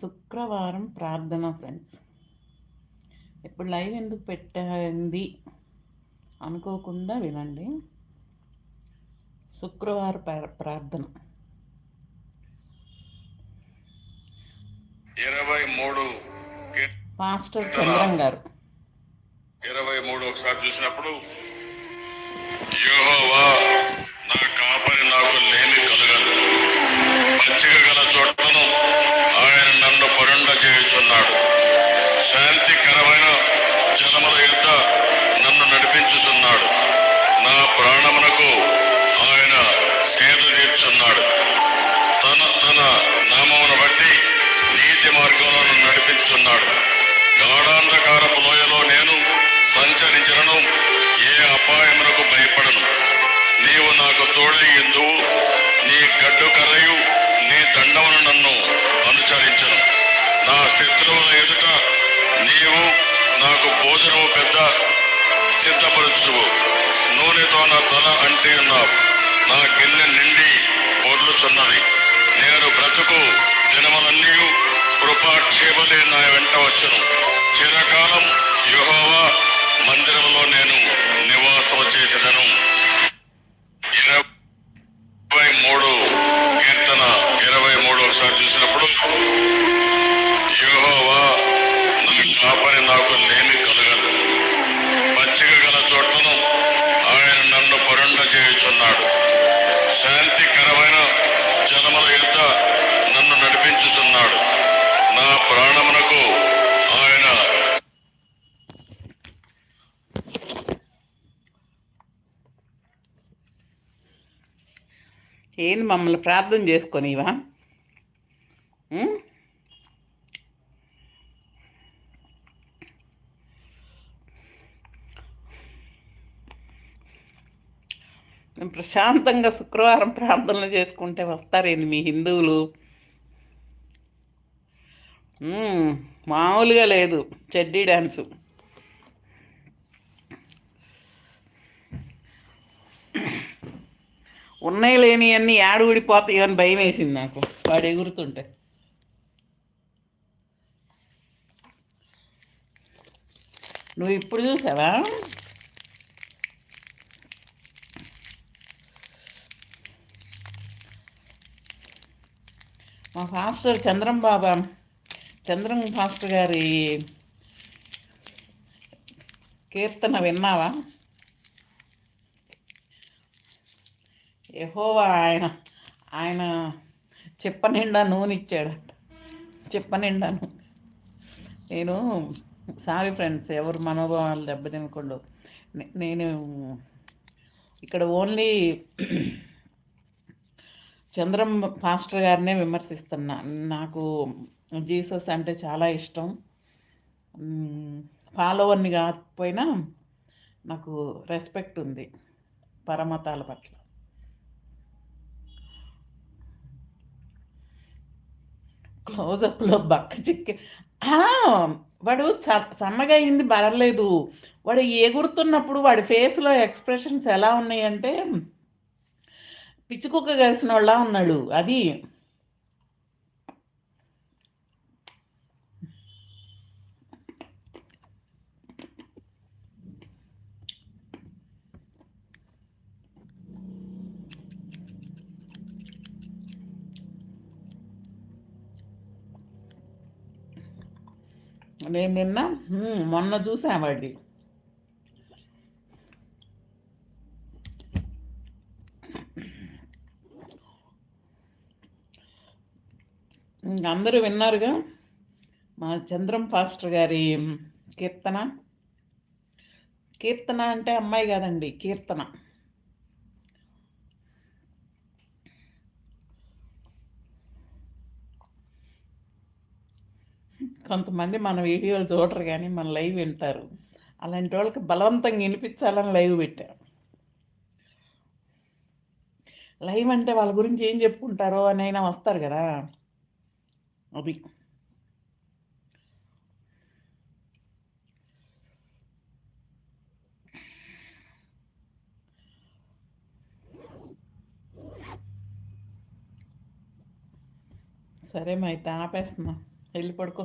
శుక్రవారం ప్రార్థన ఫ్రెండ్స్. ఇప్పుడు లైవ్ ఎందుకు పెట్టింది అనుకోకుండా వినండి. శుక్రవార ప్రార్థన. ఇరవై మూడు మాస్టర్ చంద్రం గారు. ఇరవై మూడు ఒకసారి చూసినప్పుడు యోహోవా నన్ను గాఢాంధకారపు లోయలో నేను సంచరించను. ఏ అపాయమునకు భయపడను. నీవు నాకు తోడై ఎందువు నీ గడ్డు కర్రయు నీ దండమును నన్ను అనుసరించను నా శత్రువుల ఎదుట నీవు నాకు భోజనము పెద్ద సిద్ధపరచువు. నూనెతో నా తల అంటే ఉన్నావు. నా గిన్నె నిండి పొర్లుచున్నది. నేను బ్రతుకు దినములన్నీ కృపాక్షేమలే శాంతికరమైన జనముల యొద్ద నన్ను నడిపించుచున్నాడు నా ప్రాణమునకు ఆయన ఏంది మమ్మల్ని ప్రార్థన చేసుకొనివా ఉం? మేము ప్రశాంతంగా శుక్రవారం ప్రార్థనలు చేసుకుంటే వస్తారేంది మీ హిందువులు? మామూలుగా లేదు. చెడ్డీ డ్యాన్సు ఉన్నాయి లేని అన్ని యాడ ఊడిపోతాయి అని భయం వేసింది నాకు. వాడు ఎగురుతుంటే. నువ్వు ఇప్పుడు చూసావా? మా ఫాస్టర్ చంద్రం బాబా చంద్రం ఫాస్టర్ గారి కీర్తన విన్నావా? ఎహోవా ఆయన ఆయన చెప్ప నిండా నూనె ఇచ్చాడట చెప్ప నిండా నేను సారీ ఫ్రెండ్స్ ఎవరు మనోభావాలు దెబ్బతినకుండా నేను ఇక్కడ ఓన్లీ చంద్రం పాస్టర్ గారినే విమర్శిస్తున్నా. నాకు జీసస్ అంటే చాలా ఇష్టం. ఫాలోవర్ని కాకపోయినా నాకు రెస్పెక్ట్ ఉంది పరమతాల పట్ల. క్లోజప్లో బక్క చిక్కి. వాడు చ- సన్నగా అయింది బరలేదు. వాడు ఎగురుతున్నప్పుడు వాడి ఫేస్లో ఎక్స్ప్రెషన్స్ ఎలా ఉన్నాయంటే పిచ్చుకుక్క కలిసిన వాళ్ళ ఉన్నాడు. అది నేను నిన్న మొన్న చూసాను వాడి అందరూ విన్నారుగా మా చంద్రం ఫాస్టర్ గారి కీర్తన. కీర్తన అంటే అమ్మాయి కాదండి కీర్తన. కొంతమంది మన వీడియోలు చూడరు కానీ మన లైవ్ వింటారు. అలాంటి వాళ్ళకి బలవంతంగా వినిపించాలని లైవ్ పెట్టారు. లైవ్ అంటే వాళ్ళ గురించి ఏం చెప్పుకుంటారో అని అయినా వస్తారు కదా. అది సరే మా అయితే ఆపేస్తున్నా. వెళ్ళి పడుకో.